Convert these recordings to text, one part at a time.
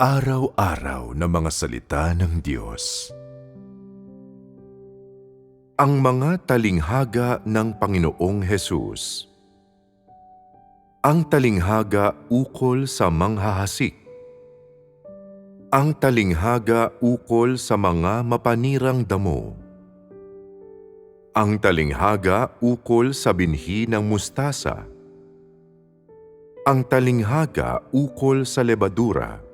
Araw-araw na mga salita ng Diyos. Ang mga talinghaga ng Panginoong Hesus. Ang talinghaga ukol sa manghahasik. Ang talinghaga ukol sa mga mapanirang damo. Ang talinghaga ukol sa binhi ng mustasa. Ang talinghaga ukol sa lebadura.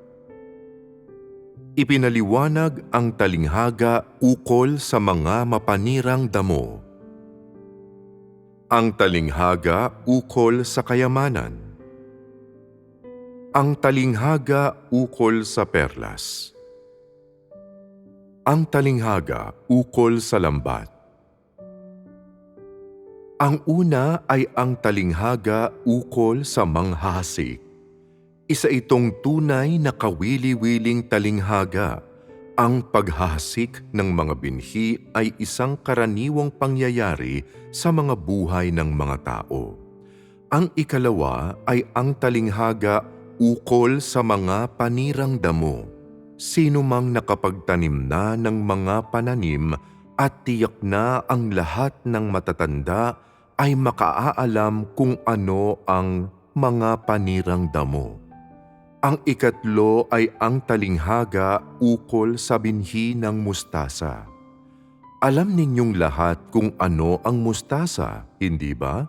Ipinaliwanag ang talinghaga ukol sa mga mapanirang damo. Ang talinghaga ukol sa kayamanan. Ang talinghaga ukol sa perlas. Ang talinghaga ukol sa lambat. Ang una ay ang talinghaga ukol sa manghahasik. Isa itong tunay na kawili-wiling talinghaga. Ang paghahasik ng mga binhi ay isang karaniwang pangyayari sa mga buhay ng mga tao. Ang ikalawa ay ang talinghaga ukol sa mga panirang damo. Sino mang nakapagtanim na ng mga pananim at tiyak na ang lahat ng matatanda ay makaaalam kung ano ang mga panirang damo. Ang ikatlo ay ang talinghaga ukol sa binhi ng mustasa. Alam ninyong lahat kung ano ang mustasa, hindi ba?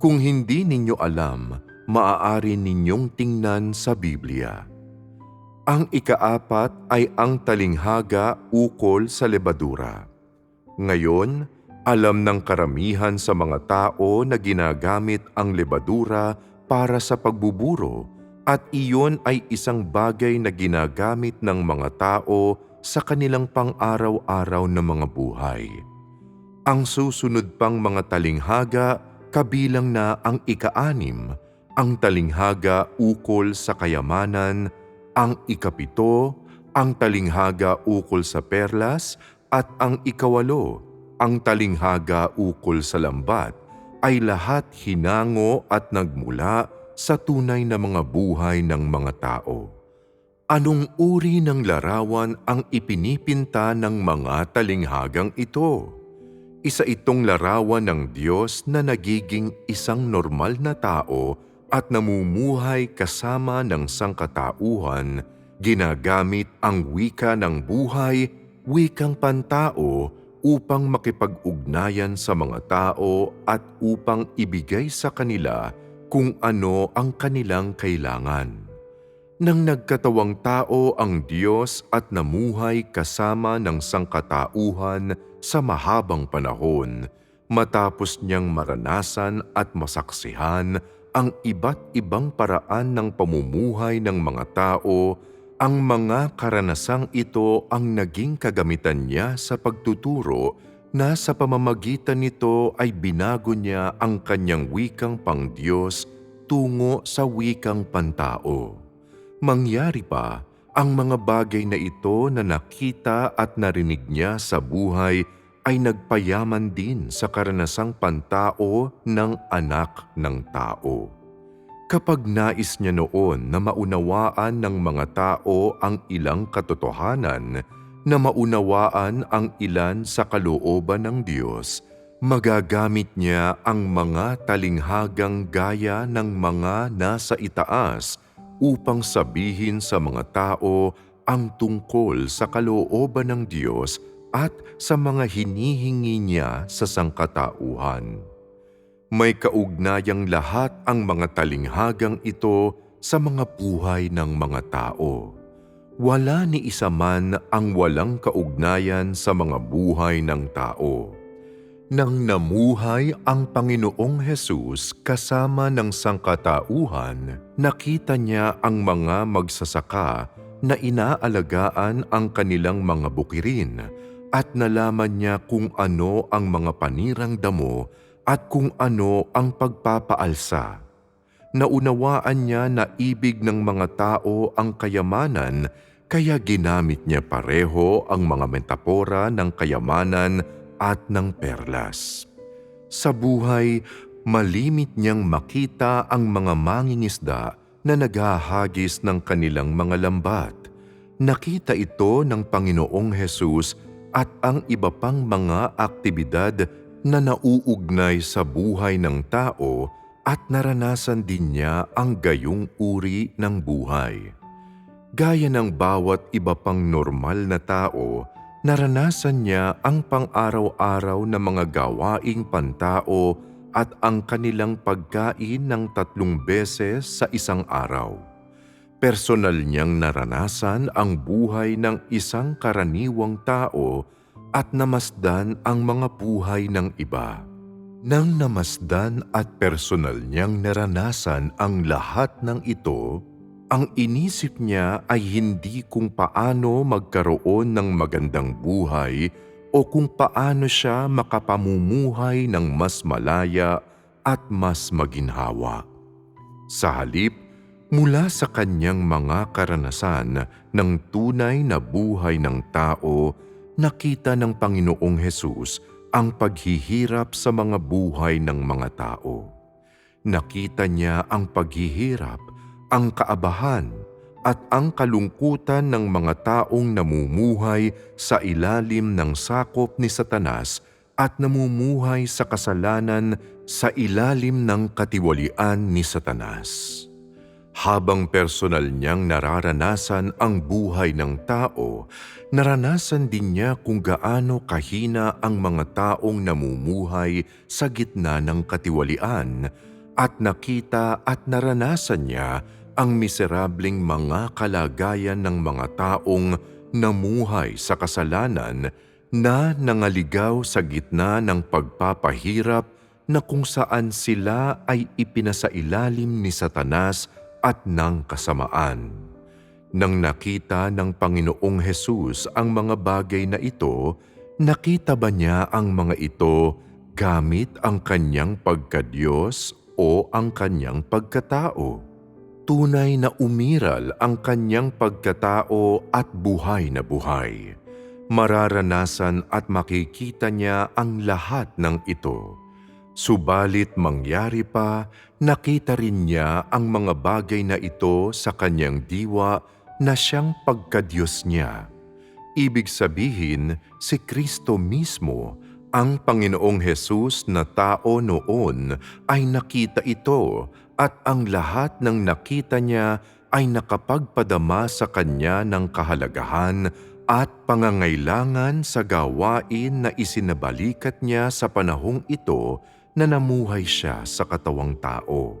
Kung hindi ninyo alam, maaari ninyong tingnan sa Biblia. Ang ikaapat ay ang talinghaga ukol sa lebadura. Ngayon, alam ng karamihan sa mga tao na ginagamit ang lebadura para sa pagbuburo at iyon ay isang bagay na ginagamit ng mga tao sa kanilang pang-araw-araw na mga buhay. Ang susunod pang mga talinghaga kabilang na ang ika-anim, ang talinghaga ukol sa kayamanan, ang ikapito, ang talinghaga ukol sa perlas, at ang ikawalo, ang talinghaga ukol sa lambat, ay lahat hinango at nagmula sa tunay na mga buhay ng mga tao. Anong uri ng larawan ang ipinipinta ng mga talinghagang ito? Isa itong larawan ng Diyos na nagiging isang normal na tao at namumuhay kasama ng sangkatauhan, ginagamit ang wika ng buhay, wikang pantao, upang makipag-ugnayan sa mga tao at upang ibigay sa kanila kung ano ang kanilang kailangan. Nang nagkatawang tao ang Diyos at namuhay kasama ng sangkatauhan sa mahabang panahon, matapos niyang maranasan at masaksihan ang iba't ibang paraan ng pamumuhay ng mga tao, ang mga karanasang ito ang naging kagamitan niya sa pagtuturo na sa pamamagitan nito ay binago niya ang kanyang wikang pang-Diyos tungo sa wikang pantao. Mangyari pa, ang mga bagay na ito na nakita at narinig niya sa buhay ay nagpayaman din sa karanasang pantao ng anak ng tao. Kapag nais niya noon na maunawaan ng mga tao ang ilang katotohanan, na maunawaan ang ilan sa kalooban ng Diyos, magagamit niya ang mga talinghagang gaya ng mga nasa itaas upang sabihin sa mga tao ang tungkol sa kalooban ng Diyos at sa mga hinihingi niya sa sangkatauhan. May kaugnayang lahat ang mga talinghagang ito sa mga buhay ng mga tao wala ni isa man ang walang kaugnayan sa mga buhay ng tao. Nang namuhay ang Panginoong Hesus kasama ng sangkatauhan, nakita niya ang mga magsasaka na inaalagaan ang kanilang mga bukirin at nalaman niya kung ano ang mga panirang damo at kung ano ang pagpapaalsa naunawaan niya na ibig ng mga tao ang kayamanan kaya ginamit niya pareho ang mga metapora ng kayamanan at ng perlas. Sa buhay, malimit niyang makita ang mga mangingisda na naghahagis ng kanilang mga lambat. Nakita ito ng Panginoong Hesus at ang iba pang mga aktibidad na nauugnay sa buhay ng tao at naranasan din niya ang gayong uri ng buhay. Gaya ng bawat iba pang normal na tao, naranasan niya ang pang-araw-araw na mga gawaing pantao at ang kanilang pagkain ng tatlong beses sa isang araw. Personal niyang naranasan ang buhay ng isang karaniwang tao at namasdan ang mga buhay ng iba. Nang namasdan at personal niyang naranasan ang lahat ng ito, ang inisip niya ay hindi kung paano magkaroon ng magandang buhay o kung paano siya makapamumuhay ng mas malaya at mas maginhawa. Sa halip, mula sa kanyang mga karanasan ng tunay na buhay ng tao, nakita ng Panginoong Hesus ang paghihirap sa mga buhay ng mga tao. Nakita niya ang paghihirap, ang kaabahan, at ang kalungkutan ng mga taong namumuhay sa ilalim ng sakop ni Satanas at namumuhay sa kasalanan sa ilalim ng katiwalian ni Satanas. Habang personal niyang nararanasan ang buhay ng tao, naranasan din niya kung gaano kahina ang mga taong namumuhay sa gitna ng katiwalian at nakita at naranasan niya ang miserableng mga kalagayan ng mga taong namuhay sa kasalanan na nangaligaw sa gitna ng pagpapahirap na kung saan sila ay ipinasailalim ni Satanas at ng kasamaan. Nang nakita ng Panginoong Hesus ang mga bagay na ito, nakita ba niya ang mga ito gamit ang kanyang pagkadiyos o ang kanyang pagkatao? Tunay na umiral ang kanyang pagkatao at buhay na buhay. Mararanasan at makikita niya ang lahat ng ito. Subalit mangyari pa, nakita rin niya ang mga bagay na ito sa kanyang diwa na siyang pagkadiyos niya. Ibig sabihin, si Kristo mismo, ang Panginoong Hesus na tao noon ay nakita ito at ang lahat ng nakita niya ay nakapagpadama sa kanya ng kahalagahan at pangangailangan sa gawain na isinabalikat niya sa panahong ito na namuhay siya sa katawang tao.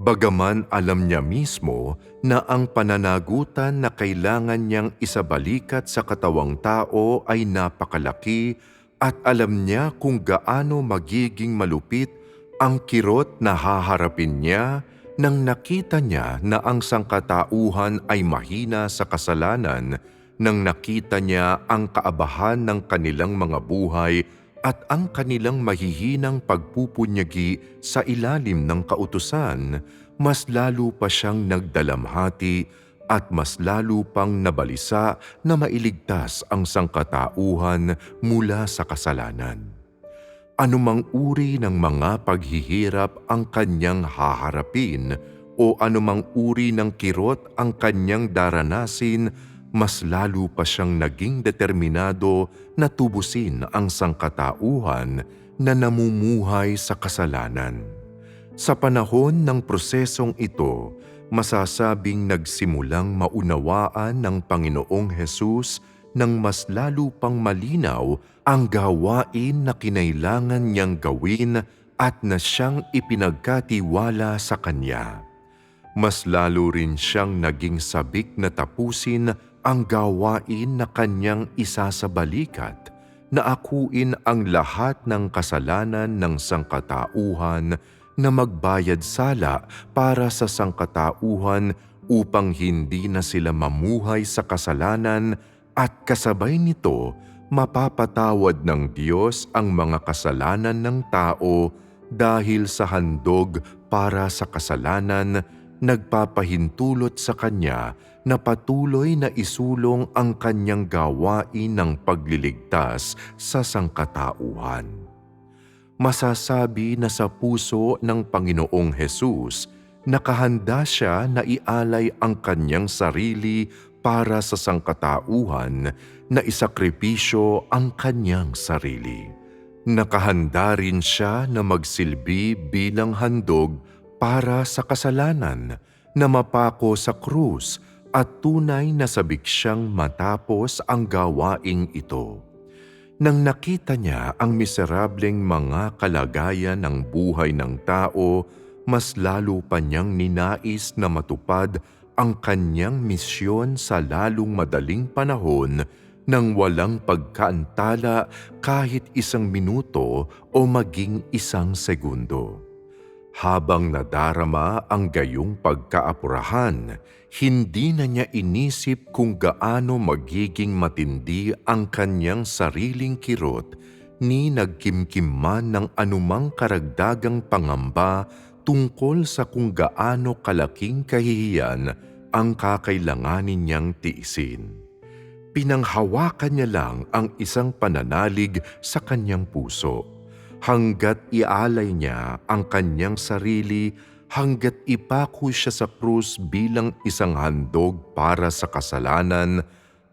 Bagaman alam niya mismo na ang pananagutan na kailangan niyang isabalikat sa katawang tao ay napakalaki at alam niya kung gaano magiging malupit ang kirot na haharapin niya nang nakita niya na ang sangkatauhan ay mahina sa kasalanan nang nakita niya ang kaabahan ng kanilang mga buhay at ang kanilang mahihinang pagpupunyagi sa ilalim ng kautusan, mas lalo pa siyang nagdalamhati at mas lalo pang nabalisa na mailigtas ang sangkatauhan mula sa kasalanan anumang uri ng mga paghihirap ang kanyang haharapin o anumang uri ng kirot ang kanyang daranasin, mas lalo pa siyang naging determinado na tubusin ang sangkatauhan na namumuhay sa kasalanan. Sa panahon ng prosesong ito, masasabing nagsimulang maunawaan ng Panginoong Hesus nang mas lalo pang malinaw ang gawain na kinailangan niyang gawin at na siyang ipinagkatiwala sa Kanya. Mas lalo rin siyang naging sabik na tapusin ang gawain na Kanyang isasabalikat na akuin ang lahat ng kasalanan ng sangkatauhan na magbayad sala para sa sangkatauhan upang hindi na sila mamuhay sa kasalanan at kasabay nito mapapatawad ng Diyos ang mga kasalanan ng tao dahil sa handog para sa kasalanan nagpapahintulot sa Kanya na patuloy na isulong ang Kanyang gawain ng pagliligtas sa sangkatauhan. Masasabi na sa puso ng Panginoong Hesus nakahanda siya na ialay ang kanyang sarili para sa sangkatauhan na isakripisyo ang kanyang sarili. Nakahanda rin siya na magsilbi bilang handog para sa kasalanan na mapako sa krus at tunay na sabik siyang matapos ang gawaing ito. Nang nakita niya ang miserableng mga kalagayan ng buhay ng tao, mas lalo pa niyang ninais na matupad ang kanyang misyon sa lalong madaling panahon nang walang pagkaantala kahit isang minuto o maging isang segundo. Habang nadarama ang gayong pagkaapurahan, hindi na niya inisip kung gaano magiging matindi ang kanyang sariling kirot ni nagkimkim man ng anumang karagdagang pangamba tungkol sa kung gaano kalaking kahihiyan ang kakailanganin niyang tiisin pinanghawakan niya lang ang isang pananalig sa kanyang puso. Hanggat ialay niya ang kanyang sarili, hanggat ipako siya sa krus bilang isang handog para sa kasalanan,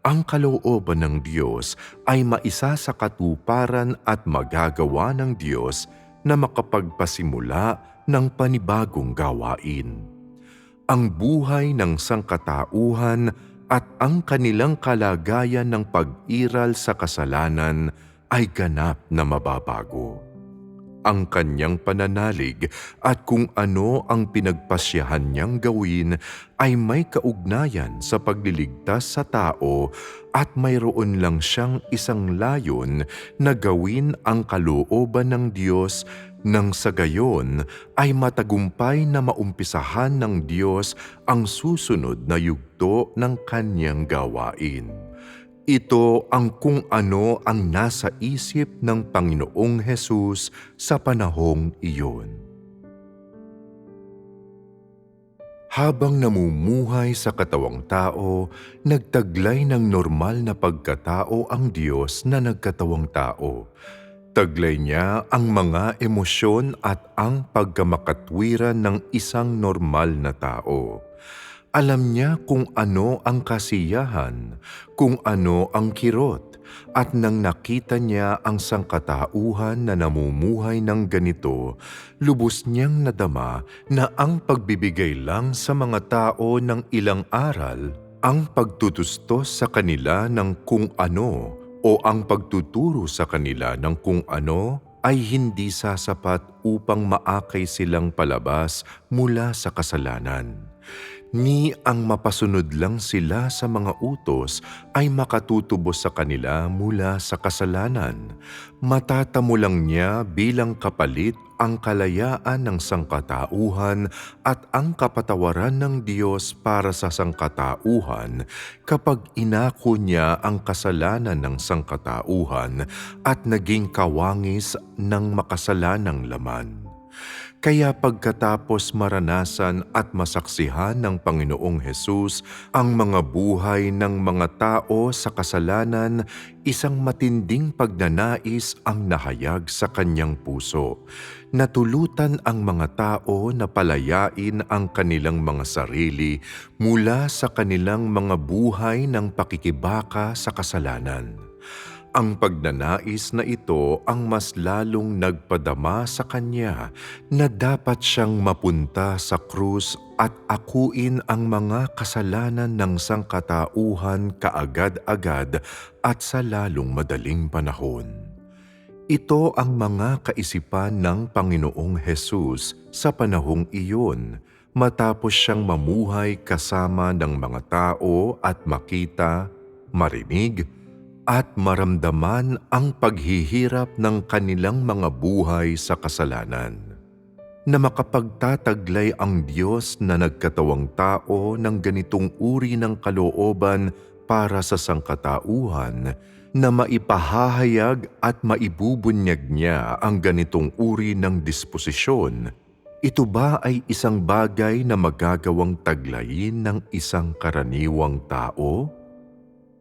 ang kalooban ng Diyos ay maisa sa katuparan at magagawa ng Diyos na makapagpasimula ng panibagong gawain. Ang buhay ng sangkatauhan at ang kanilang kalagayan ng pag-iral sa kasalanan ay ganap na mababago. Ang kanyang pananalig at kung ano ang pinagpasyahan niyang gawin ay may kaugnayan sa pagliligtas sa tao at mayroon lang siyang isang layon na gawin ang kalooban ng Diyos nang sa gayon ay matagumpay na maumpisahan ng Diyos ang susunod na yugto ng kanyang gawain. Ito ang kung ano ang nasa isip ng Panginoong Hesus sa panahong iyon. Habang namumuhay sa katawang tao, nagtaglay ng normal na pagkatao ang Diyos na nagkatawang tao Taglay niya ang mga emosyon at ang pagkamakatwiran ng isang normal na tao. Alam niya kung ano ang kasiyahan, kung ano ang kirot, at nang nakita niya ang sangkatauhan na namumuhay ng ganito, lubos niyang nadama na ang pagbibigay lang sa mga tao ng ilang aral ang pagtutustos sa kanila ng kung ano o ang pagtuturo sa kanila ng kung ano ay hindi sasapat upang maakay silang palabas mula sa kasalanan. Ni ang mapasunod lang sila sa mga utos ay makatutubos sa kanila mula sa kasalanan. Matatamo lang niya bilang kapalit ang kalayaan ng sangkatauhan at ang kapatawaran ng Diyos para sa sangkatauhan kapag inako niya ang kasalanan ng sangkatauhan at naging kawangis ng makasalanang laman. Kaya pagkatapos maranasan at masaksihan ng Panginoong Hesus ang mga buhay ng mga tao sa kasalanan, isang matinding pagnanais ang nahayag sa kanyang puso. Natulutan ang mga tao na palayain ang kanilang mga sarili mula sa kanilang mga buhay ng pakikibaka sa kasalanan. Ang pagnanais na ito ang mas lalong nagpadama sa kanya na dapat siyang mapunta sa krus at akuin ang mga kasalanan ng sangkatauhan kaagad-agad at sa lalong madaling panahon. Ito ang mga kaisipan ng Panginoong Hesus sa panahong iyon matapos siyang mamuhay kasama ng mga tao at makita, marinig, at maramdaman ang paghihirap ng kanilang mga buhay sa kasalanan. Na makapagtataglay ang Diyos na nagkatawang tao ng ganitong uri ng kalooban para sa sangkatauhan na maipahahayag at maibubunyag niya ang ganitong uri ng disposisyon, ito ba ay isang bagay na magagawang taglayin ng isang karaniwang tao?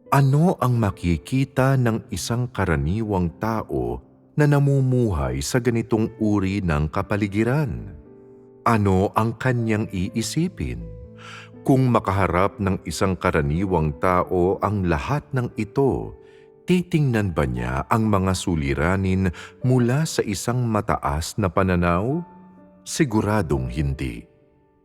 Ano ang makikita ng isang karaniwang tao na namumuhay sa ganitong uri ng kapaligiran? ano ang kanyang iisipin. Kung makaharap ng isang karaniwang tao ang lahat ng ito, titingnan ba niya ang mga suliranin mula sa isang mataas na pananaw? Siguradong hindi.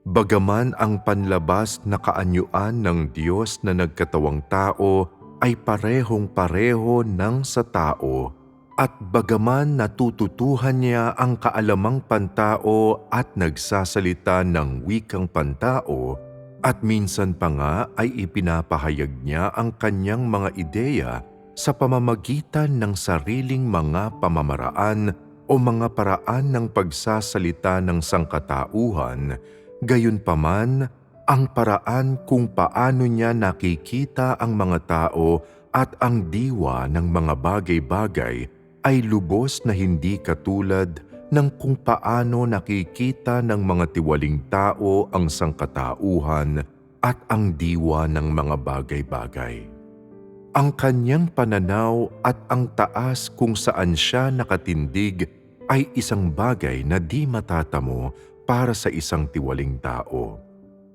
Bagaman ang panlabas na kaanyuan ng Diyos na nagkatawang tao ay parehong-pareho ng sa tao at bagaman natututuhan niya ang kaalamang pantao at nagsasalita ng wikang pantao at minsan pa nga ay ipinapahayag niya ang kanyang mga ideya sa pamamagitan ng sariling mga pamamaraan o mga paraan ng pagsasalita ng sangkatauhan, gayunpaman ang paraan kung paano niya nakikita ang mga tao at ang diwa ng mga bagay-bagay ay lubos na hindi katulad ng kung paano nakikita ng mga tiwaling tao ang sangkatauhan at ang diwa ng mga bagay-bagay. Ang kanyang pananaw at ang taas kung saan siya nakatindig ay isang bagay na di matatamo para sa isang tiwaling tao.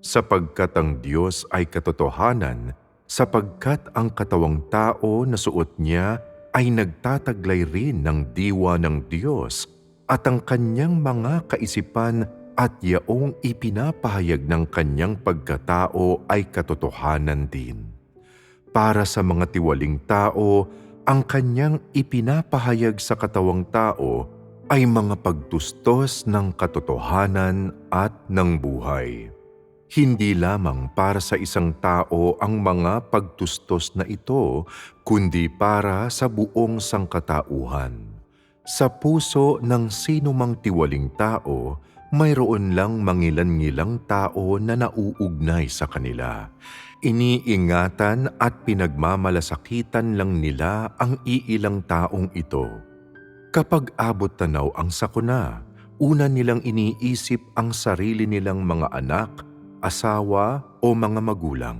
Sapagkat ang Diyos ay katotohanan, sapagkat ang katawang tao na suot niya ay nagtataglay rin ng diwa ng Diyos at ang kanyang mga kaisipan at yaong ipinapahayag ng kanyang pagkatao ay katotohanan din. Para sa mga tiwaling tao, ang kanyang ipinapahayag sa katawang tao ay mga pagtustos ng katotohanan at ng buhay. Hindi lamang para sa isang tao ang mga pagtustos na ito, kundi para sa buong sangkatauhan. Sa puso ng sino mang tiwaling tao, mayroon lang mangilan-ngilang tao na nauugnay sa kanila. Iniingatan at pinagmamalasakitan lang nila ang iilang taong ito. Kapag abot tanaw ang sakuna, una nilang iniisip ang sarili nilang mga anak, asawa o mga magulang.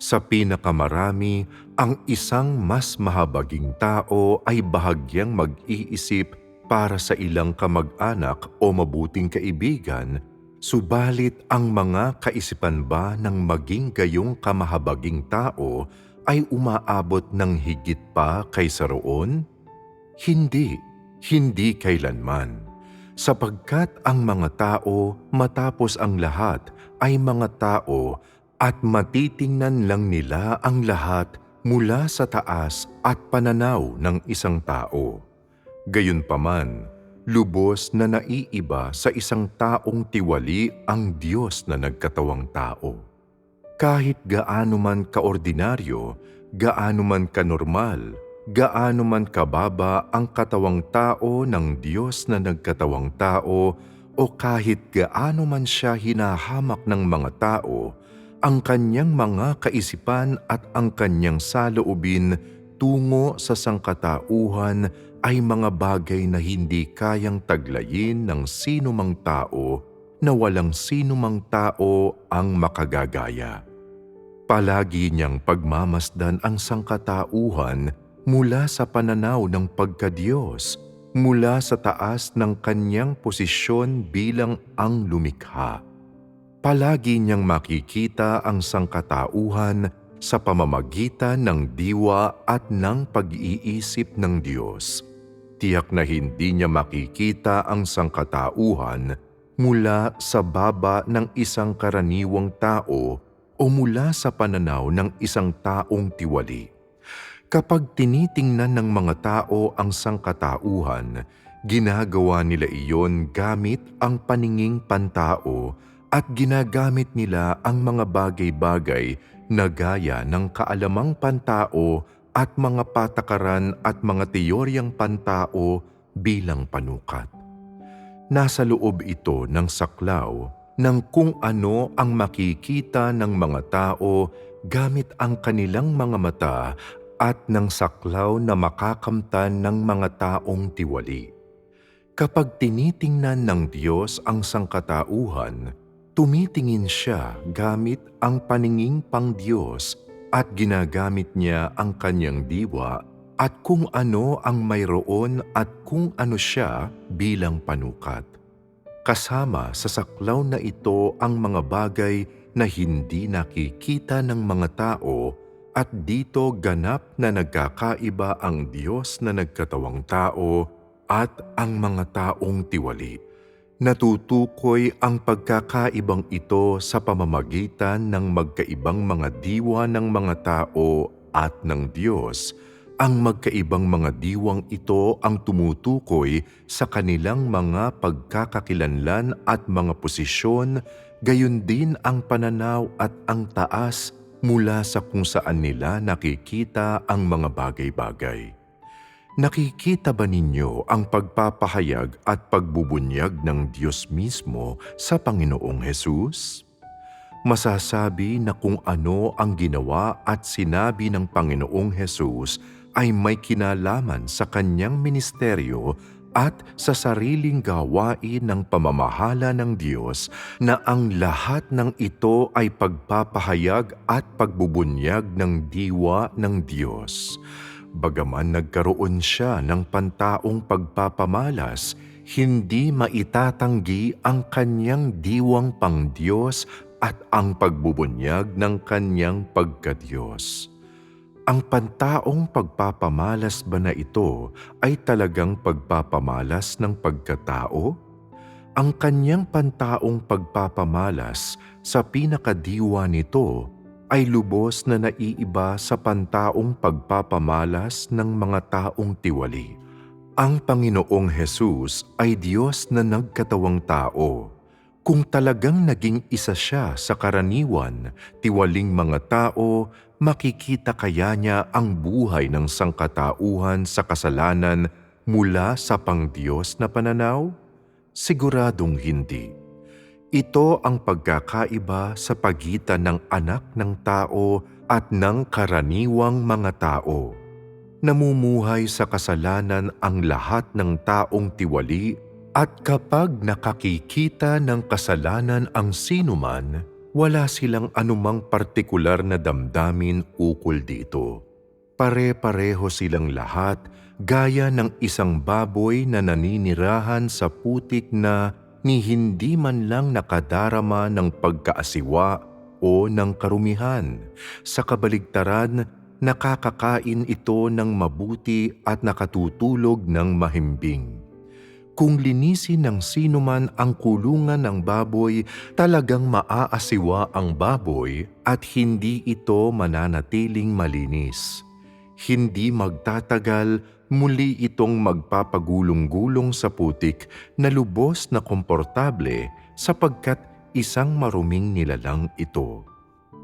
Sa pinakamarami, ang isang mas mahabaging tao ay bahagyang mag-iisip para sa ilang kamag-anak o mabuting kaibigan, subalit ang mga kaisipan ba ng maging gayong kamahabaging tao ay umaabot ng higit pa kaysa roon? Hindi, hindi kailanman. Sapagkat ang mga tao matapos ang lahat ay mga tao at matitingnan lang nila ang lahat mula sa taas at pananaw ng isang tao. Gayunpaman, lubos na naiiba sa isang taong tiwali ang Diyos na nagkatawang tao. Kahit gaano man kaordinaryo, gaano man kanormal, gaano man kababa ang katawang tao ng Diyos na nagkatawang tao o kahit gaano man siya hinahamak ng mga tao, ang kanyang mga kaisipan at ang kanyang saloobin tungo sa sangkatauhan ay mga bagay na hindi kayang taglayin ng sino mang tao na walang sino mang tao ang makagagaya. Palagi niyang pagmamasdan ang sangkatauhan mula sa pananaw ng pagkadiyos, mula sa taas ng kanyang posisyon bilang ang lumikha. Palagi niyang makikita ang sangkatauhan sa pamamagitan ng diwa at ng pag-iisip ng Diyos. Tiyak na hindi niya makikita ang sangkatauhan mula sa baba ng isang karaniwang tao o mula sa pananaw ng isang taong tiwali. Kapag tinitingnan ng mga tao ang sangkatauhan, ginagawa nila iyon gamit ang paninging pantao at ginagamit nila ang mga bagay-bagay na gaya ng kaalamang pantao at mga patakaran at mga teoryang pantao bilang panukat. Nasa loob ito ng saklaw ng kung ano ang makikita ng mga tao gamit ang kanilang mga mata at ng saklaw na makakamtan ng mga taong tiwali. Kapag tinitingnan ng Diyos ang sangkatauhan, tumitingin siya gamit ang paninging pang Diyos at ginagamit niya ang kanyang diwa at kung ano ang mayroon at kung ano siya bilang panukat. kasama sa saklaw na ito ang mga bagay na hindi nakikita ng mga tao at dito ganap na nagkakaiba ang Diyos na nagkatawang tao at ang mga taong tiwali. Natutukoy ang pagkakaibang ito sa pamamagitan ng magkaibang mga diwa ng mga tao at ng Diyos. Ang magkaibang mga diwang ito ang tumutukoy sa kanilang mga pagkakakilanlan at mga posisyon, gayon din ang pananaw at ang taas mula sa kung saan nila nakikita ang mga bagay-bagay. Nakikita ba ninyo ang pagpapahayag at pagbubunyag ng Diyos mismo sa Panginoong Hesus? Masasabi na kung ano ang ginawa at sinabi ng Panginoong Hesus ay may kinalaman sa kanyang ministeryo at sa sariling gawain ng pamamahala ng Diyos na ang lahat ng ito ay pagpapahayag at pagbubunyag ng diwa ng Diyos. Bagaman nagkaroon siya ng pantaong pagpapamalas, hindi maitatanggi ang kanyang diwang pangdiyos at ang pagbubunyag ng kanyang pagkadiyos. Ang pantaong pagpapamalas ba na ito ay talagang pagpapamalas ng pagkatao? Ang kanyang pantaong pagpapamalas sa pinakadiwa nito ay lubos na naiiba sa pantaong pagpapamalas ng mga taong tiwali. Ang Panginoong Hesus ay Diyos na nagkatawang tao. Kung talagang naging isa siya sa karaniwan, tiwaling mga tao, makikita kaya niya ang buhay ng sangkatauhan sa kasalanan mula sa pangdiyos na pananaw? Siguradong hindi. Ito ang pagkakaiba sa pagitan ng anak ng tao at ng karaniwang mga tao. Namumuhay sa kasalanan ang lahat ng taong tiwali at kapag nakakikita ng kasalanan ang sinuman, wala silang anumang partikular na damdamin ukol dito. Pare-pareho silang lahat gaya ng isang baboy na naninirahan sa putik na ni hindi man lang nakadarama ng pagkaasiwa o ng karumihan. Sa kabaligtaran, nakakakain ito ng mabuti at nakatutulog ng mahimbing. Kung linisin ng sinuman ang kulungan ng baboy, talagang maaasiwa ang baboy at hindi ito mananatiling malinis. Hindi magtatagal muli itong magpapagulong-gulong sa putik na lubos na komportable sapagkat isang maruming nilalang ito.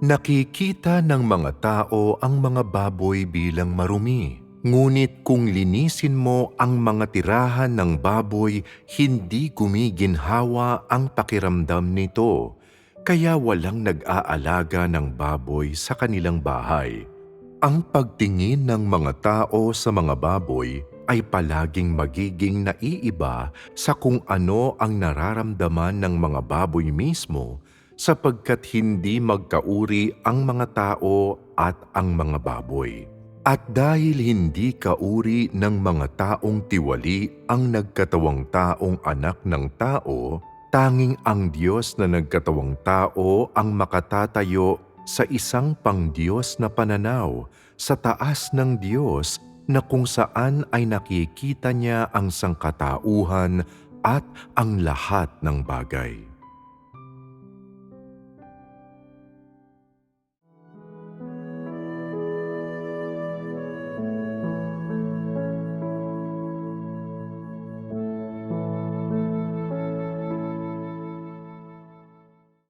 Nakikita ng mga tao ang mga baboy bilang marumi. Ngunit kung linisin mo ang mga tirahan ng baboy, hindi gumiginhawa ang pakiramdam nito. Kaya walang nag-aalaga ng baboy sa kanilang bahay. Ang pagtingin ng mga tao sa mga baboy ay palaging magiging naiiba sa kung ano ang nararamdaman ng mga baboy mismo sapagkat hindi magkauri ang mga tao at ang mga baboy. At dahil hindi kauri ng mga taong tiwali ang nagkatawang taong anak ng tao, tanging ang Diyos na nagkatawang tao ang makatatayo sa isang pangdiyos na pananaw sa taas ng Diyos na kung saan ay nakikita niya ang sangkatauhan at ang lahat ng bagay.